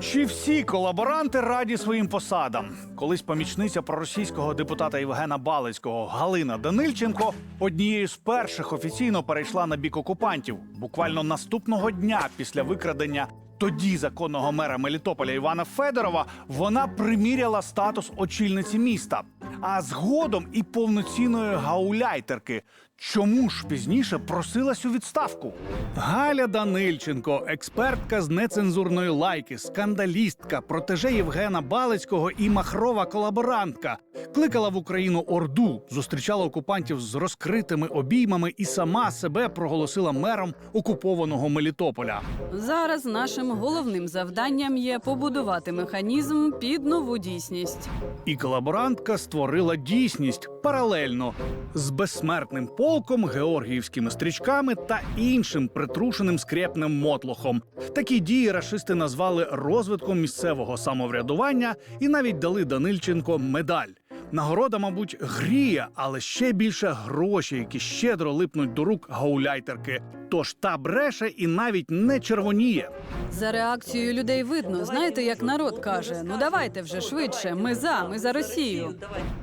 Чи всі колаборанти раді своїм посадам? Колись помічниця проросійського депутата Євгена Балицького Галина Данильченко однією з перших офіційно перейшла на бік окупантів. Буквально наступного дня після викрадення тоді законного мера Мелітополя Івана Федорова вона приміряла статус очільниці міста, а згодом і повноцінної гауляйтерки. Чому ж пізніше просилась у відставку? Галя Данильченко, експертка з нецензурної лайки, скандалістка, протеже Євгена Балицького і махрова колаборантка. Кликала в Україну Орду, зустрічала окупантів з розкритими обіймами і сама себе проголосила мером окупованого Мелітополя. Зараз нашим головним завданням є побудувати механізм під нову дійсність. І колаборантка створила дійсність паралельно з безсмертним полком, георгіївськими стрічками та іншим притрушеним скрепним мотлохом. Такі дії рашисти назвали розвитком місцевого самоврядування і навіть дали Данильченко медаль. Нагорода, мабуть, гріє, але ще більше гроші, які щедро липнуть до рук гауляйтерки. Тож та бреше і навіть не червоніє. За реакцією людей видно, знаєте, як народ каже: ну давайте вже швидше. Ми за, ми за Росію.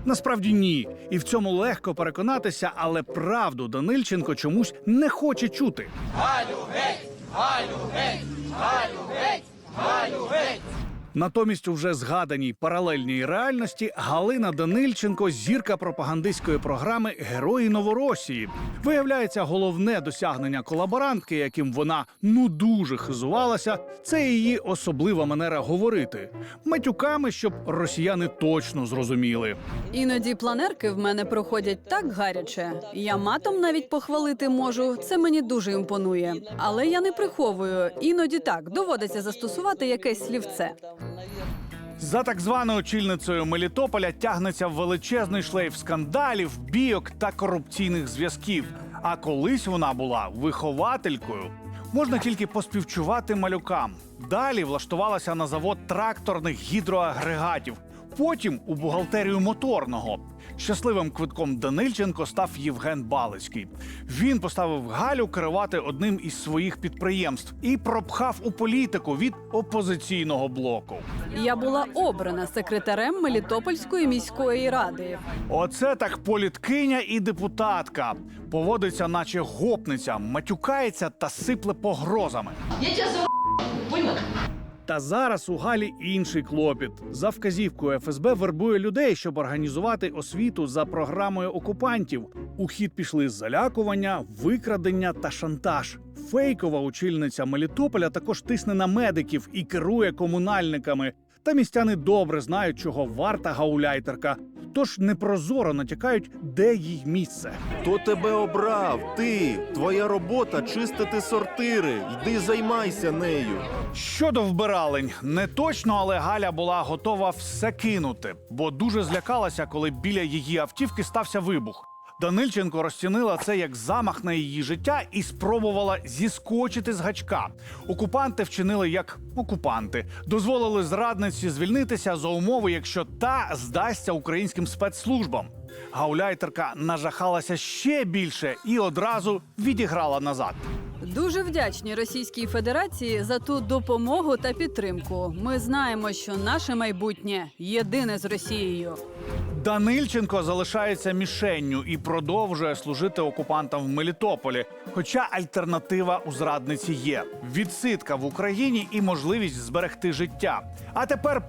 Насправді ні, і в цьому легко переконатися, але правду Данильченко чомусь не хоче чути. Натомість, у вже згаданій паралельній реальності Галина Данильченко зірка пропагандистської програми Герої Новоросії. Виявляється, головне досягнення колаборантки, яким вона ну дуже хизувалася, це її особлива манера говорити матюками, щоб росіяни точно зрозуміли. Іноді планерки в мене проходять так гаряче. Я матом навіть похвалити можу. Це мені дуже імпонує. Але я не приховую. Іноді так доводиться застосувати якесь слівце. За так званою очільницею Мелітополя тягнеться величезний шлейф скандалів, бійок та корупційних зв'язків. А колись вона була вихователькою. Можна тільки поспівчувати малюкам. Далі влаштувалася на завод тракторних гідроагрегатів. Потім у бухгалтерію моторного. Щасливим квитком Данильченко став Євген Балицький. Він поставив Галю керувати одним із своїх підприємств і пропхав у політику від опозиційного блоку. Я була обрана секретарем Мелітопольської міської ради. Оце так політкиня і депутатка. Поводиться, наче гопниця, матюкається та сипле погрозами. Я тебя за понял? Та зараз у Галі інший клопіт. За вказівкою ФСБ вербує людей, щоб організувати освіту за програмою окупантів. У хід пішли залякування, викрадення та шантаж. Фейкова очільниця Мелітополя також тисне на медиків і керує комунальниками. Та містяни добре знають, чого варта гауляйтерка. Тож непрозоро натякають, де їй місце. Хто тебе обрав? Ти. Твоя робота чистити сортири. Йди займайся нею. Щодо вбиралень, не точно, але Галя була готова все кинути, бо дуже злякалася, коли біля її автівки стався вибух. Данильченко розцінила це як замах на її життя і спробувала зіскочити з гачка. Окупанти вчинили як окупанти, дозволили зрадниці звільнитися за умови, якщо та здасться українським спецслужбам. Гауляйтерка нажахалася ще більше і одразу відіграла назад. Дуже вдячні Російській Федерації за ту допомогу та підтримку. Ми знаємо, що наше майбутнє єдине з Росією. Данильченко залишається мішенню і продовжує служити окупантам в Мелітополі. Хоча альтернатива у зрадниці є: відсидка в Україні і можливість зберегти життя. А тепер